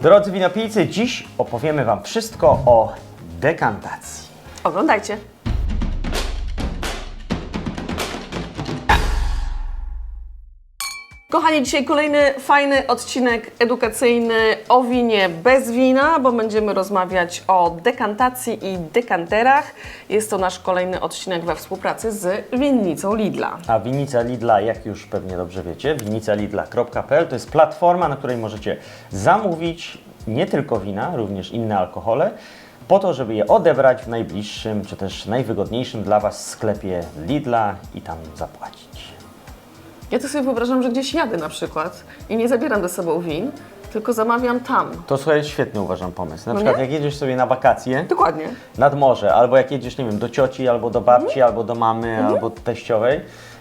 Drodzy winopijcy, dziś opowiemy Wam wszystko o dekantacji. Oglądajcie. Kochani, dzisiaj kolejny fajny odcinek edukacyjny o winie bez wina, bo będziemy rozmawiać o dekantacji i dekanterach. Jest to nasz kolejny odcinek we współpracy z winnicą Lidla. A winnica Lidla, jak już pewnie dobrze wiecie, winnicalidla.pl to jest platforma, na której możecie zamówić nie tylko wina, również inne alkohole, po to, żeby je odebrać w najbliższym, czy też najwygodniejszym dla Was sklepie Lidla i tam zapłacić. Ja to sobie wyobrażam, że gdzieś jadę na przykład i nie zabieram ze sobą win, tylko zamawiam tam. To słuchaj, świetny uważam pomysł. Na No przykład nie? jak jedziesz sobie na wakacje Dokładnie. nad morze, albo jak jedziesz, nie wiem, do cioci, albo do babci, Mhm. albo do mamy, albo do teściowej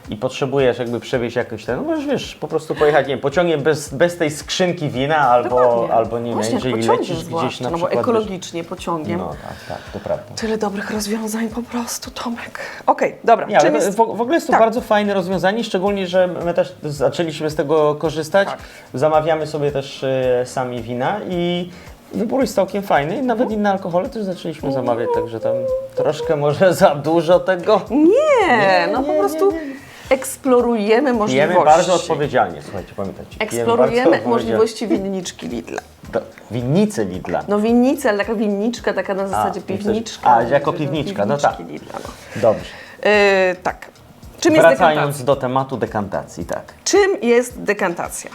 i potrzebujesz jakby przewieźć jakoś ten, no możesz, wiesz, po prostu pojechać, nie wiem, pociągiem bez, bez tej skrzynki wina, albo, Dokładnie. albo nie wiem, Właśnie, jeżeli pociągiem lecisz gdzieś na no przykład... bo wiesz, ekologicznie pociągiem. No tak, tak, to prawda. Tyle dobrych rozwiązań po prostu, Tomek. Okej, dobra. Nie, ale Czym jest... w, w ogóle jest to Tak. bardzo fajne rozwiązanie, szczególnie, że my też zaczęliśmy z tego korzystać. Tak. Zamawiamy sobie też e, sami wina i wybór jest całkiem fajny. I. Nawet inne alkohole też zaczęliśmy zamawiać, także tam troszkę może za dużo tego. Nie, no po prostu. Eksplorujemy możliwości. Pijemy bardzo odpowiedzialnie, słuchajcie, pamiętajcie. Eksplorujemy możliwości winniczki Lidla. Do, winnicy Lidla. No winnica, ale taka winniczka, taka na zasadzie myślę, że- piwniczka. a, jako piwniczka, no tak. Lidla, no. Dobrze. Yy, tak. Czym Wracając do tematu dekantacji, tak. Czym jest dekantacja?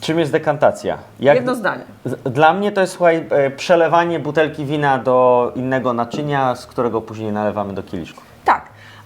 Czym jest dekantacja? Jak, Jedno zdanie. Dla mnie to jest słuchaj, e, przelewanie butelki wina do innego naczynia, z którego później nalewamy do kieliszku.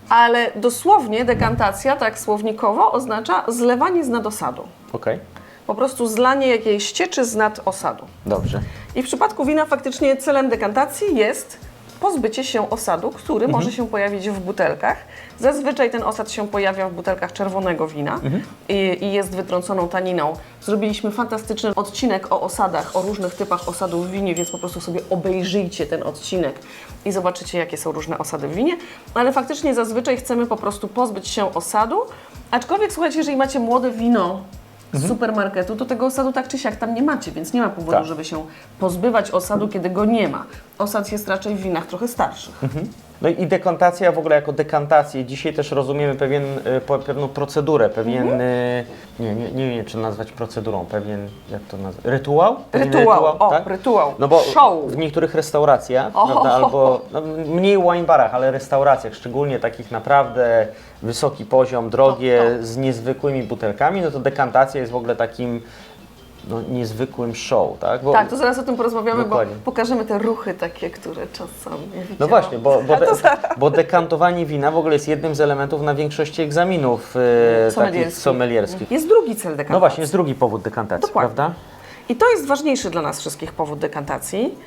Ale dosłownie dekantacja, tak słownikowo, oznacza zlewanie z nadosadu. Okej, Po prostu zlanie jakiejś ścieczy z nadosadu. dobrze. I w przypadku wina faktycznie celem dekantacji jest pozbycie się osadu, który Mhm. może się pojawić w butelkach. Zazwyczaj ten osad się pojawia w butelkach czerwonego wina Mhm. i, i jest wytrąconą taniną. Zrobiliśmy fantastyczny odcinek o osadach, o różnych typach osadów w winie, więc po prostu sobie obejrzyjcie ten odcinek i zobaczycie, jakie są różne osady w winie. Ale faktycznie zazwyczaj chcemy po prostu pozbyć się osadu, aczkolwiek słuchajcie, jeżeli macie młode wino z supermarketu, to tego osadu tak czy siak tam nie macie, więc nie ma powodu, Tak. żeby się pozbywać osadu, kiedy go nie ma. Osad jest raczej w winach trochę starszych. No i dekantacja w ogóle jako dekantację. Dzisiaj też rozumiemy pewien, e, pewną procedurę, pewien, Mhm. e, nie, nie, nie wiem czy nazwać procedurą, pewien, jak to nazwać, rytuał? Pewien Rytuał, o, rytuał. No bo Show. w niektórych restauracjach, O. prawda, albo no, mniej wine barach, ale restauracjach, szczególnie takich naprawdę wysoki poziom, drogie, To, z niezwykłymi butelkami, no to dekantacja jest w ogóle takim no, niezwykłym show, tak? Bo, Tak, to zaraz o tym porozmawiamy, Dokładnie. bo pokażemy te ruchy takie, które czasami widziałam. No właśnie, bo, bo, de, bo dekantowanie wina w ogóle jest jednym z elementów na większości egzaminów e, takich Sommelierskich. sommelierskich. Jest drugi cel dekantacji. No właśnie, jest drugi powód dekantacji, Dokładnie. prawda? I to jest ważniejszy dla nas wszystkich powód dekantacji, e,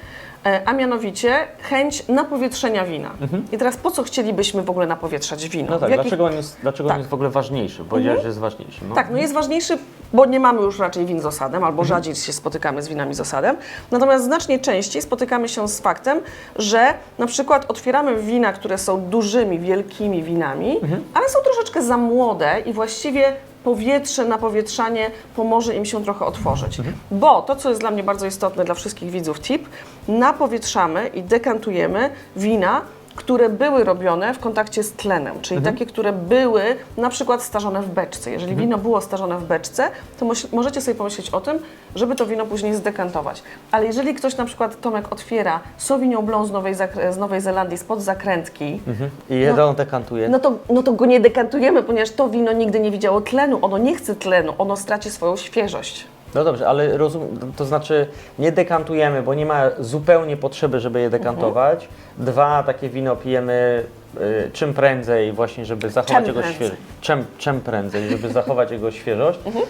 a mianowicie chęć napowietrzenia wina. I teraz po co chcielibyśmy w ogóle napowietrzać wino? Mhm. No tak, jakich- dlaczego on jest, dlaczego Tak. on jest w ogóle ważniejszy? Powiedziałeś, że jest ważniejszy. No. Tak, no jest ważniejszy, bo nie mamy już raczej win z osadem, albo rzadziej się spotykamy z winami z osadem. Natomiast znacznie częściej spotykamy się z faktem, że na przykład otwieramy wina, które są dużymi, wielkimi winami, ale są troszeczkę za młode i właściwie powietrze, napowietrzanie pomoże im się trochę otworzyć. Bo to, co jest dla mnie bardzo istotne dla wszystkich widzów tip, napowietrzamy i dekantujemy wina, które były robione w kontakcie z tlenem, czyli takie, które były na przykład starzone w beczce. Jeżeli wino było starzone w beczce, to możecie sobie pomyśleć o tym, żeby to wino później zdekantować. Ale jeżeli ktoś na przykład, Tomek, otwiera Sauvignon Blanc z Nowej, z Nowej Zelandii spod zakrętki, Mhm. I jedną dekantuje. no to, no to go nie dekantujemy, ponieważ to wino nigdy nie widziało tlenu, ono nie chce tlenu, ono straci swoją świeżość. No dobrze, ale rozumiem, to znaczy nie dekantujemy, bo nie ma zupełnie potrzeby, żeby je dekantować. Dwa, takie wino pijemy y, czym prędzej właśnie, żeby zachować Czem jego prędzej. świeżość. Czym, czym prędzej, żeby zachować jego świeżość. Mhm. Y,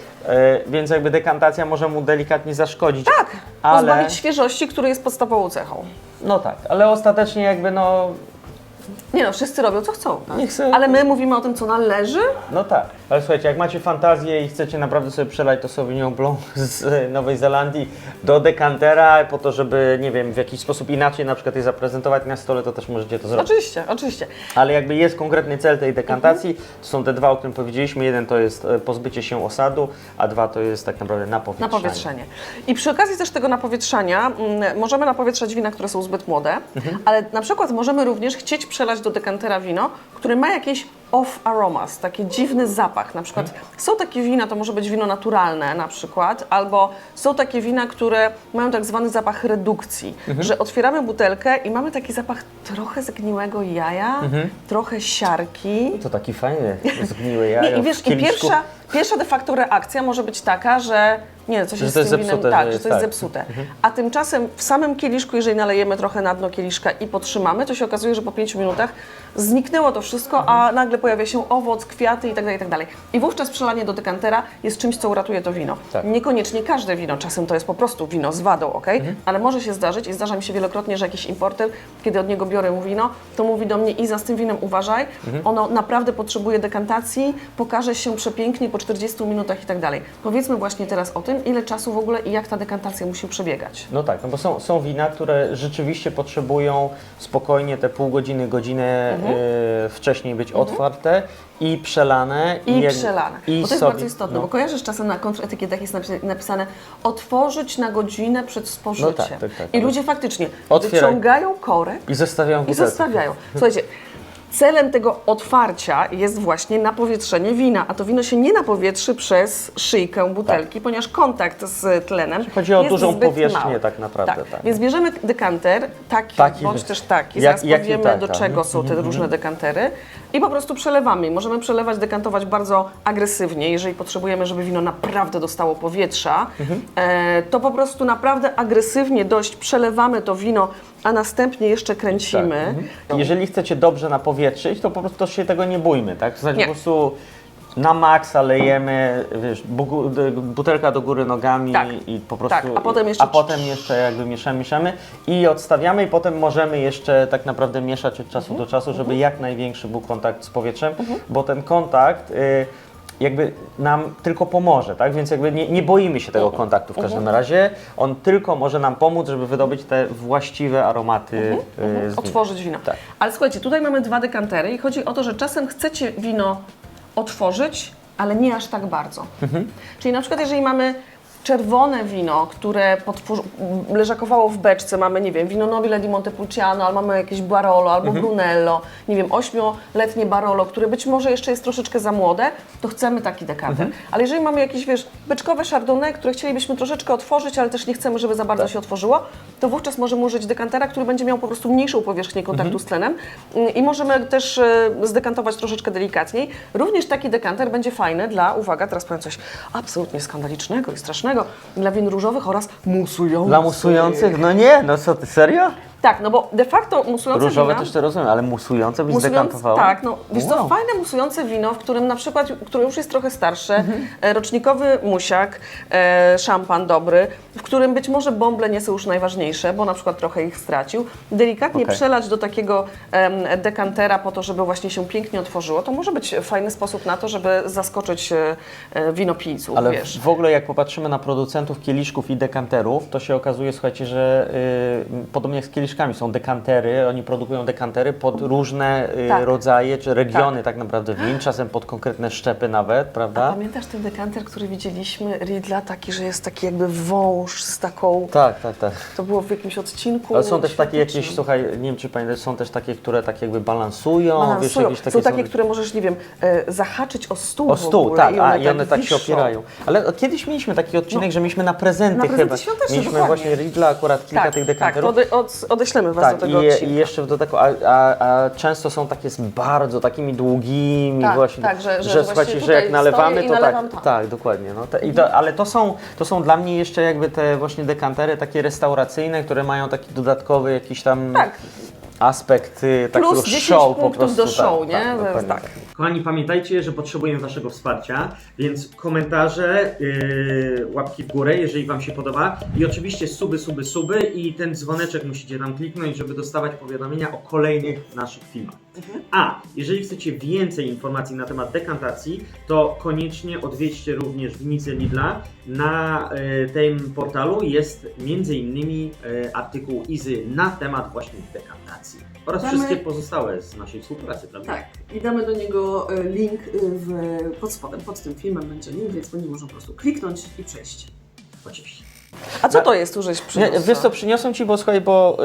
więc jakby dekantacja może mu delikatnie zaszkodzić. Tak, ale, pozbawić świeżości, który jest podstawową cechą. No tak, ale ostatecznie jakby no Nie no, wszyscy robią co chcą, tak? Niech se- ale my mówimy o tym, co należy. No tak, ale słuchajcie, jak macie fantazję i chcecie naprawdę sobie przelać to Sauvignon Blanc z e, Nowej Zelandii do dekantera po to, żeby, nie wiem, w jakiś sposób inaczej na przykład je zaprezentować na stole, to też możecie to zrobić. Oczywiście, oczywiście. Ale jakby jest konkretny cel tej dekantacji, to są te dwa, o którym powiedzieliśmy. Jeden to jest e, pozbycie się osadu, a dwa to jest tak naprawdę napowietrzanie. Napowietrzenie. I przy okazji też tego napowietrzania mm, możemy napowietrzać wina, które są zbyt młode, Mhm. ale na przykład możemy również chcieć przelać do dekantera wino, które ma jakieś off aromas, taki dziwny zapach. Na przykład Mhm. są takie wina, to może być wino naturalne na przykład, albo są takie wina, które mają tak zwany zapach redukcji, Mhm. że otwieramy butelkę i mamy taki zapach trochę zgniłego jaja, Mhm. trochę siarki. To taki fajny, zgniły Nie, I w wiesz, i kieliszku. pierwsza, pierwsza de facto reakcja może być taka, że nie, coś Że jest to z jest tym winem zepsute, tak, że że jest to jest tak. zepsute. A tymczasem w samym kieliszku, jeżeli nalejemy trochę na dno kieliszka i potrzymamy, to się okazuje, że po 5 minutach zniknęło to wszystko, a nagle pojawia się owoc, kwiaty itd., itd. I wówczas przelanie do dekantera jest czymś, co uratuje to wino. Tak. Niekoniecznie każde wino, czasem to jest po prostu wino z wadą, ok? Ale może się zdarzyć i zdarza mi się wielokrotnie, że jakiś importer, kiedy od niego biorę mu wino, to mówi do mnie Iza, z tym winem uważaj, ono naprawdę potrzebuje dekantacji, pokaże się przepięknie po 40 minutach i tak dalej. Powiedzmy właśnie teraz o tym, ile czasu w ogóle i jak ta dekantacja musi przebiegać. No tak, no bo są, są wina, które rzeczywiście potrzebują spokojnie te pół godziny, godzinę Mhm. e, wcześniej być otwarte i przelane. I jak- przelane. I bo to jest sobie- bardzo istotne, no. bo kojarzysz czasem na kontraetykietach jest napis- napisane otworzyć na godzinę przed spożyciem. No tak, tak, tak. I ludzie faktycznie Otwieraj. wyciągają korek I zostawiają I zostawiają. Słuchajcie, celem tego otwarcia jest właśnie napowietrzenie wina, a to wino się nie napowietrzy przez szyjkę butelki, ponieważ kontakt z tlenem Chodzi o jest dużą zbyt powierzchnię mały. tak naprawdę, tak. Więc bierzemy dekanter, taki, Taki bądź też taki, Jak- zaraz jaki powiemy tak, do tak. czego są te różne dekantery i po prostu przelewamy. Możemy przelewać, dekantować bardzo agresywnie, jeżeli potrzebujemy, żeby wino naprawdę dostało powietrza, e, to po prostu naprawdę agresywnie dość przelewamy to wino, a następnie jeszcze kręcimy. Tak. Mhm. Jeżeli chcecie dobrze napowietrzyć, to po prostu się tego nie bójmy, tak? Znaczy Nie. po prostu na maksa lejemy, wiesz, butelka do góry nogami Tak. i po prostu... Tak, a potem jeszcze- A potem jeszcze jakby mieszamy, mieszamy i odstawiamy i potem możemy jeszcze tak naprawdę mieszać od czasu do czasu, żeby jak największy był kontakt z powietrzem, bo ten kontakt... Y, jakby nam tylko pomoże, tak? Więc jakby nie, nie boimy się tego kontaktu w każdym razie. On tylko może nam pomóc, żeby wydobyć te właściwe aromaty y, z wina. otworzyć wino. Tak. Ale słuchajcie, tutaj mamy dwa dekantery i chodzi o to, że czasem chcecie wino otworzyć, ale nie aż tak bardzo. Mhm. Czyli na przykład jeżeli mamy czerwone wino, które leżakowało w beczce, mamy, nie wiem, wino Nobile di Montepulciano, albo mamy jakieś Barolo, albo Mhm. Brunello, nie wiem, ośmioletnie Barolo, które być może jeszcze jest troszeczkę za młode, to chcemy taki dekanter. Mhm. Ale jeżeli mamy jakieś, wiesz, beczkowe Chardonnay, które chcielibyśmy troszeczkę otworzyć, ale też nie chcemy, żeby za Tak. bardzo się otworzyło, to wówczas możemy użyć dekantera, który będzie miał po prostu mniejszą powierzchnię kontaktu Mhm. z tlenem Mm, i możemy też e, zdekantować troszeczkę delikatniej. Również taki dekanter będzie fajny dla, uwaga, teraz powiem coś absolutnie skandalicznego i strasznego, dla win różowych oraz musujących. Dla musujących? No nie, no co ty, serio? Tak, no bo de facto musujące Różowe wina... też to rozumiem, ale musujące byś Musując, zdekantował? tak, no wiesz co, Wow. fajne musujące wino, w którym na przykład, które już jest trochę starsze, Mhm. e, rocznikowy musiak, e, szampan dobry, w którym być może bąble nie są już najważniejsze, bo na przykład trochę ich stracił, delikatnie Okej. przelać do takiego em, dekantera po to, żeby właśnie się pięknie otworzyło, to może być fajny sposób na to, żeby zaskoczyć e, e, winopijców, Ale wiesz. w ogóle jak popatrzymy na producentów kieliszków i dekanterów, to się okazuje, słuchajcie, że y, podobnie jak z kieliszkami są dekantery, oni produkują dekantery pod różne y, Tak. rodzaje czy regiony tak. naprawdę win, czasem pod konkretne szczepy nawet, prawda? Pamiętasz ten dekanter, który widzieliśmy, Ridla, taki, że jest taki jakby wąż z taką... Tak, tak, tak. To było w jakimś odcinku. Ale są też takie jakieś, słuchaj, nie wiem czy pamiętasz, są też takie, które tak jakby balansują, wiesz, Balansują. jakieś takie są takie, które możesz, nie wiem, e, zahaczyć o stół O stół, ogóle tak, i one, a, i one tak, się opierają. Ale kiedyś mieliśmy taki odcinek, że mieliśmy na prezenty Na prezenty chyba. mieliśmy dokładnie. właśnie Ridla, akurat kilka Tak, tych tak, dekanterów. ode, od, odeślemy Was Tak, do tego i, odcinka. i jeszcze do tego, a, a, a często są takie z bardzo takimi długimi Tak, właśnie, tak, że- że słuchajcie, właśnie że jak nalewamy, to tak, tam. tak, dokładnie. No, te, i to, ale to są, to są dla mnie jeszcze jakby te właśnie dekantery takie restauracyjne, które mają taki dodatkowy jakiś tam Tak. Aspekt y, takiego Plus 10 show po punktów prostu. do show, nie? To dokładnie tak. Kochani, pamiętajcie, że potrzebujemy Waszego wsparcia, więc komentarze, yy, łapki w górę, jeżeli Wam się podoba i oczywiście suby, suby, suby i ten dzwoneczek musicie tam kliknąć, żeby dostawać powiadomienia o kolejnych naszych filmach. A, jeżeli chcecie więcej informacji na temat dekantacji, to koniecznie odwiedźcie również Winnicę Lidla. Na e, tym portalu jest m.in. E, artykuł Izy na temat właśnie dekantacji oraz Mamy- wszystkie pozostałe z naszej współpracy, prawda? Tak, i damy do niego e, link e, w, pod spodem, pod tym filmem będzie link, więc będzie można po prostu kliknąć i przejść. Oczywiście. A co to jest tu, żeś Nie, przyniosła? wiesz co, przyniosłem Ci, bo słuchaj, bo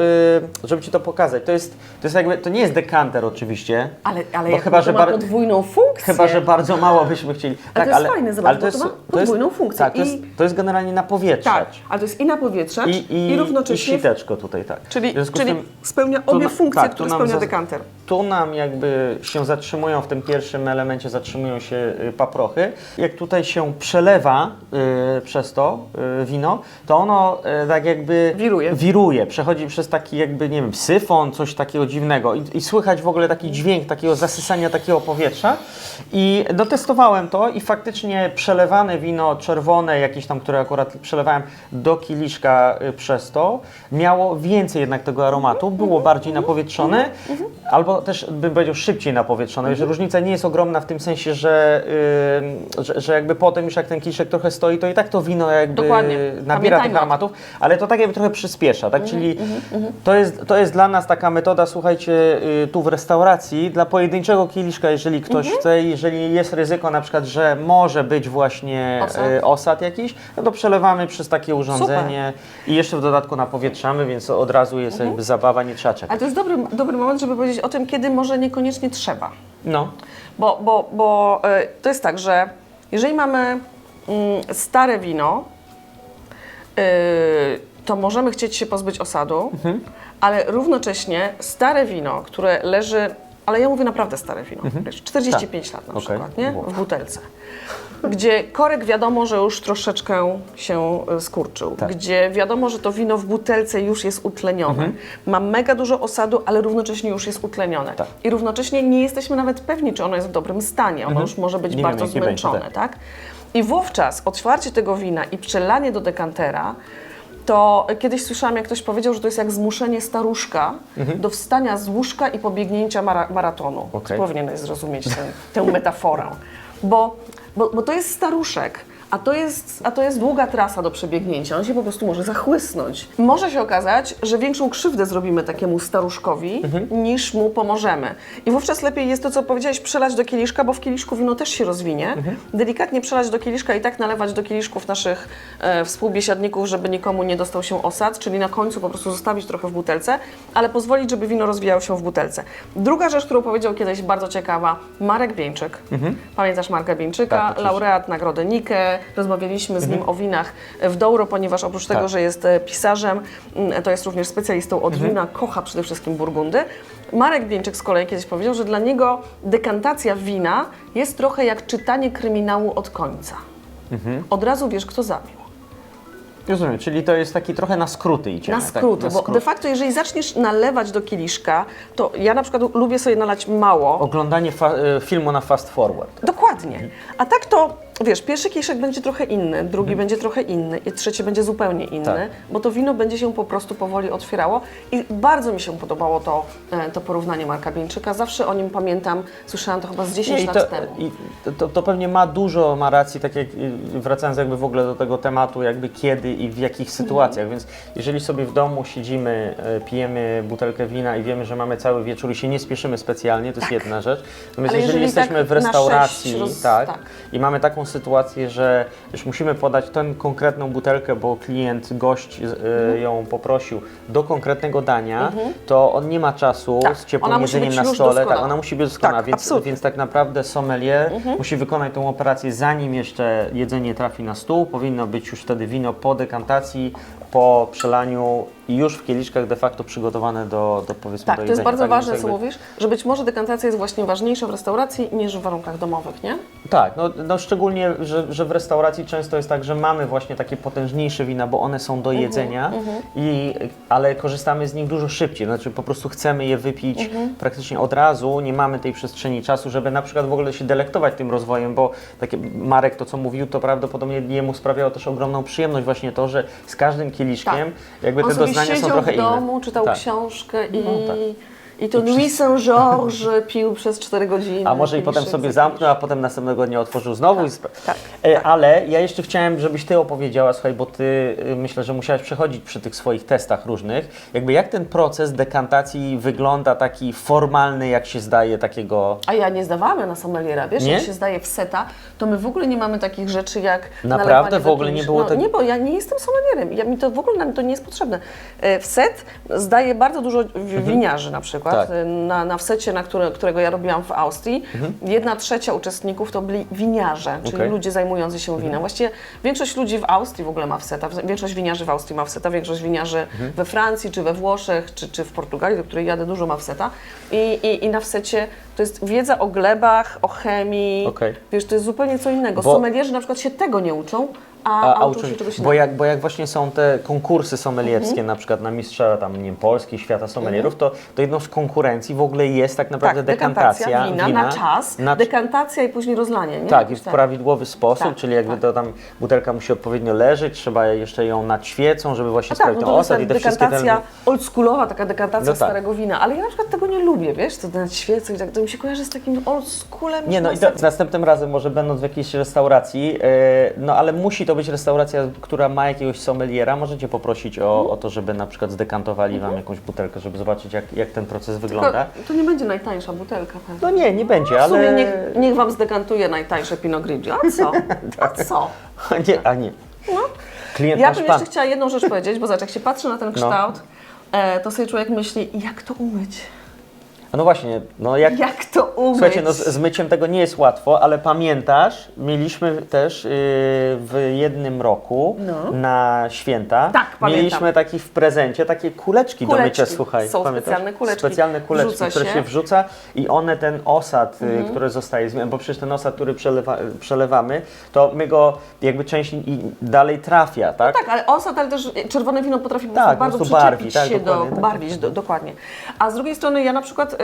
y, żeby Ci to pokazać, to jest, to jest jakby, to nie jest dekanter oczywiście, Ale, ale jak chyba, to że ma podwójną funkcję. chyba, że bardzo mało byśmy chcieli. Ale to jest fajne, zobacz, bo to ma podwójną funkcję Tak, to, i- jest, to jest generalnie na powietrze. Tak, ale to jest i na powietrze, I, i, i równocześnie... I siteczko tutaj, tak. czyli czyli tym spełnia obie funkcje, tak, które spełnia dekanter. Tu nam jakby się zatrzymują w tym pierwszym elemencie, zatrzymują się y, paprochy. Jak tutaj się przelewa y, przez to y, wino, to ono y, tak jakby Wiruje. wiruje, przechodzi przez taki jakby, nie wiem, syfon, coś takiego dziwnego. I, i słychać w ogóle taki dźwięk takiego zasysania takiego powietrza. I no testowałem to i faktycznie przelewane wino czerwone, jakieś tam, które akurat przelewałem do kieliszka y, przez to, miało więcej jednak tego aromatu, było bardziej napowietrzone, albo też bym powiedział szybciej napowietrzone, że różnica nie jest ogromna w tym sensie, że, y, że, że jakby potem już jak ten kieliszek trochę stoi, to i tak to wino jakby Dokładnie. nabiera Pamiętajmy tych aromatów, ale to tak jakby trochę przyspiesza, tak? Czyli Mhm, to, jest, to jest dla nas taka metoda, słuchajcie, y, tu w restauracji, dla pojedynczego kieliszka, jeżeli ktoś Mhm. chce, jeżeli jest ryzyko na przykład, że może być właśnie Osad. osad, osad jakiś, no to przelewamy przez takie urządzenie i jeszcze w dodatku napowietrzamy, więc od razu jest Mhm. jakby zabawa, nie trzeba czekać. Ale to jest dobry, dobry moment, żeby powiedzieć o tym, kiedy może niekoniecznie trzeba. No, Bo, bo, bo y, to jest tak, że jeżeli mamy mm, stare wino, y, to możemy chcieć się pozbyć osadu, ale równocześnie stare wino, które leży, ale ja mówię naprawdę stare wino, wiesz, 45 lat na Okej. przykład, nie? W butelce. Gdzie korek wiadomo, że już troszeczkę się y, skurczył, Tak. gdzie wiadomo, że to wino w butelce już jest utlenione. Ma mega dużo osadu, ale równocześnie już jest utlenione. Tak. I równocześnie nie jesteśmy nawet pewni, czy ono jest w dobrym stanie. Ono już może być Nie bardzo wiemy, jakie będzie, zmęczone, tak. tak? I wówczas otwarcie tego wina i przelanie do dekantera, to kiedyś słyszałam, jak ktoś powiedział, że to jest jak zmuszenie staruszka do wstania z łóżka i pobiegnięcia mara maratonu. Mhm. Okej. Powinieneś zrozumieć tę metaforę. Bo, bo, bo to jest staruszek, a to jest, a to jest długa trasa do przebiegnięcia. On się po prostu może zachłysnąć. Może się okazać, że większą krzywdę zrobimy takiemu staruszkowi, niż mu pomożemy. I wówczas lepiej jest to, co powiedziałeś, przelać do kieliszka, bo w kieliszku wino też się rozwinie. Delikatnie przelać do kieliszka i tak nalewać do kieliszków naszych e, współbiesiadników, żeby nikomu nie dostał się osad, czyli na końcu po prostu zostawić trochę w butelce, ale pozwolić, żeby wino rozwijało się w butelce. Druga rzecz, którą powiedział kiedyś bardzo ciekawa, Marek Bieńczyk. Pamiętasz Marka Bieńczyka, Tak, laureat Nagrody Nike. Rozmawialiśmy z nim o winach w Douro, ponieważ oprócz tego, Tak. że jest e, pisarzem, mm, to jest również specjalistą od wina, kocha przede wszystkim burgundy. Marek Bieńczyk z kolei kiedyś powiedział, że dla niego dekantacja wina jest trochę jak czytanie kryminału od końca. Od razu wiesz, kto zabił. Rozumiem, czyli to jest taki trochę na skróty idzie. Na skróty, bo de facto jeżeli zaczniesz nalewać do kieliszka, to ja na przykład lubię sobie nalać mało, Oglądanie y, filmu na fast forward. Dokładnie. A tak to, wiesz, pierwszy kieliszek będzie trochę inny, drugi będzie trochę inny i trzeci będzie zupełnie inny, Tak. bo to wino będzie się po prostu powoli otwierało i bardzo mi się podobało to, e, to porównanie Marka Bieńczyka. Zawsze o nim pamiętam, słyszałam to chyba z 10 Nie, lat to, temu. i to, to pewnie ma dużo, ma racji, tak jak wracając jakby w ogóle do tego tematu, jakby kiedy i w jakich sytuacjach, więc jeżeli sobie w domu siedzimy, e, pijemy butelkę wina i wiemy, że mamy cały wieczór i się nie spieszymy specjalnie, to jest jedna rzecz. Natomiast Ale jeżeli, jeżeli tak jesteśmy w na restauracji, roz- tak, tak. i mamy taką sytuację, że już musimy podać tę konkretną butelkę, bo klient, gość y, Mhm. ją poprosił do konkretnego dania, to on nie ma czasu Tak, z ciepłym jedzeniem na stole, tak, ona musi być doskonała, Tak, więc, absolutnie. więc tak naprawdę sommelier musi wykonać tą operację zanim jeszcze jedzenie trafi na stół. Powinno być już wtedy wino po dekantacji, po przelaniu już w kieliszkach de facto przygotowane do, do powiedzmy Tak, do to jest jedzenia. bardzo tak? ważne, co jakby- mówisz, że być może dekantacja jest właśnie ważniejsza w restauracji niż w warunkach domowych, nie? Tak, no, no szczególnie, że, że w restauracji często jest tak, że mamy właśnie takie potężniejsze wina, bo one są do jedzenia, i, ale korzystamy z nich dużo szybciej. Znaczy po prostu chcemy je wypić praktycznie od razu, nie mamy tej przestrzeni czasu, żeby na przykład w ogóle się delektować tym rozwojem, bo takie Marek to co mówił, to prawdopodobnie jemu sprawiało też ogromną przyjemność właśnie to, że z każdym kieliszkiem jakby Tak. On te sobie doznania są siedział trochę w domu, inne. czytał Tak. książkę i, No tak. I to Louis Saint-Georges pił przez 4 godziny. A może i potem sobie za zamknął, a potem następnego dnia otworzył znowu i spra- tak, E, tak. Ale ja jeszcze chciałem, żebyś Ty opowiedziała, słuchaj, bo Ty y, myślę, że musiałaś przechodzić przy tych swoich testach różnych, jakby jak ten proces dekantacji wygląda taki formalny, jak się zdaje takiego... A ja nie zdawałam na sommeliera, wiesz, Nie? jak się zdaje w seta, to my w ogóle nie mamy takich rzeczy jak Naprawdę? W ogóle nie było no, tego? Nie, bo ja nie jestem sommelierem, ja, mi to w ogóle nam to nie jest potrzebne. E, W set zdaje bardzo dużo wi- winiarzy na przykład. Mhm. Tak. E, Na, na wsecie, na które, którego ja robiłam w Austrii, jedna trzecia uczestników to byli winiarze, czyli Mhm. Okej. ludzie zajmujący się winem. Właściwie większość ludzi w Austrii w ogóle ma wseta, większość winiarzy w Austrii ma wseta, większość winiarzy Mhm. we Francji, czy we Włoszech, czy, czy w Portugalii, do której jadę, dużo ma wseta. I, i, I na wsecie to jest wiedza o glebach, o chemii. Okej. Wiesz, to jest zupełnie co innego. Bo- Sommelierzy na przykład się tego nie uczą, a, a, uczą się czegoś bo, jak, bo jak właśnie są te konkursy sommelierskie, Mhm. na przykład na mistrza tam, nie wiem, Polski, świata sommelierów, to, to jedną z konkurencji w ogóle jest tak naprawdę tak, dekantacja, dekantacja wina, na czas, na- dekantacja i później rozlanie, nie? Tak, i w prawidłowy sposób, Tak, czyli jakby tak. to tam butelka musi odpowiednio leżeć, trzeba jeszcze ją nad świecą, żeby właśnie tak, sprawić no to osad i te wszystkie te... dekantacja oldschoolowa, taka dekantacja No tak. starego wina, ale ja na przykład tego nie lubię, wiesz, to na świece i tak, to mi się kojarzy z takim oldschoolem. Nie no i to, następnym razem może będąc w jakiejś restauracji, e, no ale musi to być restauracja, która ma jakiegoś sommeliera, możecie poprosić o, Mhm. o to, żeby na przykład zdekantowali Wam jakąś butelkę, żeby zobaczyć jak, jak ten proces wygląda. To nie będzie najtańsza butelka pewnie. No nie, nie będzie, W sumie ale... niech, niech Wam zdekantuje najtańsze Pinot Grigio. A co? A co? A nie, a nie. Klient Ja nasz bym pan. jeszcze chciała jedną rzecz powiedzieć, bo zobacz, jak się patrzy na ten kształt, e, to sobie człowiek myśli, jak to umyć? A No właśnie, no jak... Jak to umyć? Słuchajcie, no z, z myciem tego nie jest łatwo, ale pamiętasz, mieliśmy też yy, w jednym roku No. na święta, Tak, pamiętam. mieliśmy taki w prezencie, takie kuleczki, do Kuleczki. mycia, słuchaj. Są pamiętasz? specjalne kuleczki. Specjalne kuleczki, Wrzuca które się. się wrzuca i one ten osad, y, Mhm. który zostaje, bo przecież ten osad, który przelewa, przelewamy, to my go jakby część i dalej trafia, tak? Tak, ale osad, ale też czerwone wino potrafi po Tak, po bardzo prostu przyczepić barwi, tak, się do, dokładnie, tak. barwić, do, dokładnie. A z drugiej strony ja na przykład,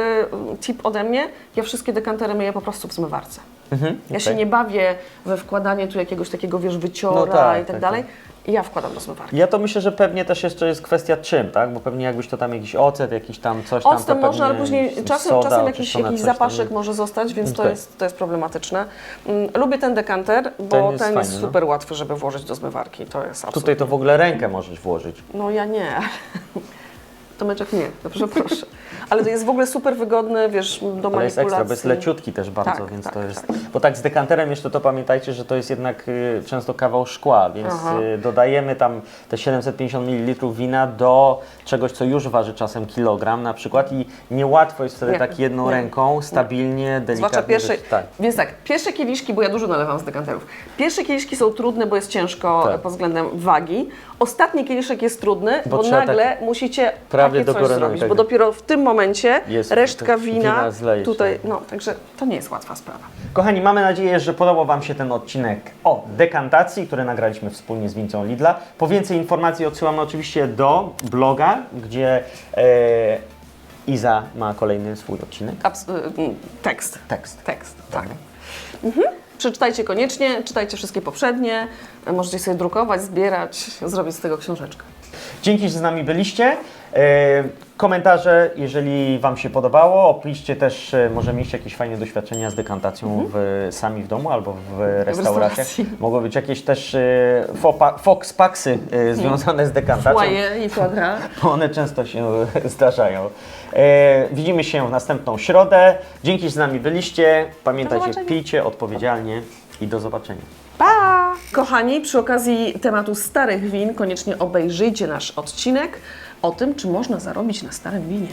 tip ode mnie, ja wszystkie dekantery myję po prostu w zmywarce. Mhm, Ja się okej. nie bawię we wkładanie tu jakiegoś takiego, wiesz, wyciora No tak, i tak, tak, dalej. I ja wkładam do zmywarki. Ja to myślę, że pewnie też jeszcze jest kwestia czym, tak? Bo pewnie jakbyś to tam jakiś ocet, jakiś tam coś tam, Octem to może, ale później czasem, soda czasem jakiś, jakiś coś tam. zapaszek może zostać, więc to, Okej. jest, to jest problematyczne. Mm, Lubię ten dekanter, bo Ten ten jest jest, fajny, no. super łatwy, żeby włożyć do zmywarki. To jest absolutnie. Tutaj to w ogóle rękę możesz włożyć. No ja nie. Tomeczek nie, dobrze proszę. Ale to jest w ogóle super wygodny, wiesz, do Ale manipulacji. jest ekstra, bo jest leciutki też bardzo, Tak, więc tak, to jest... tak. Bo tak z dekanterem jeszcze to pamiętajcie, że to jest jednak y, często kawał szkła, więc y, dodajemy tam te 750 ml wina do czegoś, co już waży czasem kilogram na przykład i niełatwo jest wtedy Nie, tak jedną nie. ręką, stabilnie, delikatnie... Zwłaszcza pierwsze, tak. więc tak, pierwsze kieliszki, bo ja dużo nalewam z dekanterów. Pierwsze kieliszki są trudne, bo jest ciężko Tak. pod względem wagi. Ostatni kieliszek jest trudny, Bo bo, nagle musicie prawie takie do coś zrobić, bo dopiero w tym momencie Jest, resztka to wina, wina zleje się. tutaj, no, także to nie jest łatwa sprawa. Kochani, mamy nadzieję, że podobał Wam się ten odcinek o dekantacji, który nagraliśmy wspólnie z Wincą Lidla. Po więcej informacji odsyłamy oczywiście do bloga, gdzie e, Iza ma kolejny swój odcinek. Abs- y, mm, tekst. Tekst. Tekst, tak. Mhm. Przeczytajcie koniecznie, czytajcie wszystkie poprzednie, możecie sobie drukować, zbierać, zrobić z tego książeczkę. Dzięki, że z nami byliście. E, komentarze, jeżeli Wam się podobało, opiszcie też, e, może mieliście jakieś fajne doświadczenia z dekantacją w, sami w domu albo w restauracjach. restauracji. Mogą być jakieś też e, fopa, foxpaxy e, związane z dekantacją. Foyer i foie bo one często się zdarzają. E, widzimy się w następną środę. Dzięki, że z nami byliście. Pamiętajcie, zobaczenia. pijcie odpowiedzialnie i do zobaczenia. Pa! Kochani, przy okazji tematu starych win koniecznie obejrzyjcie nasz odcinek o tym, czy można zarobić na starym winie.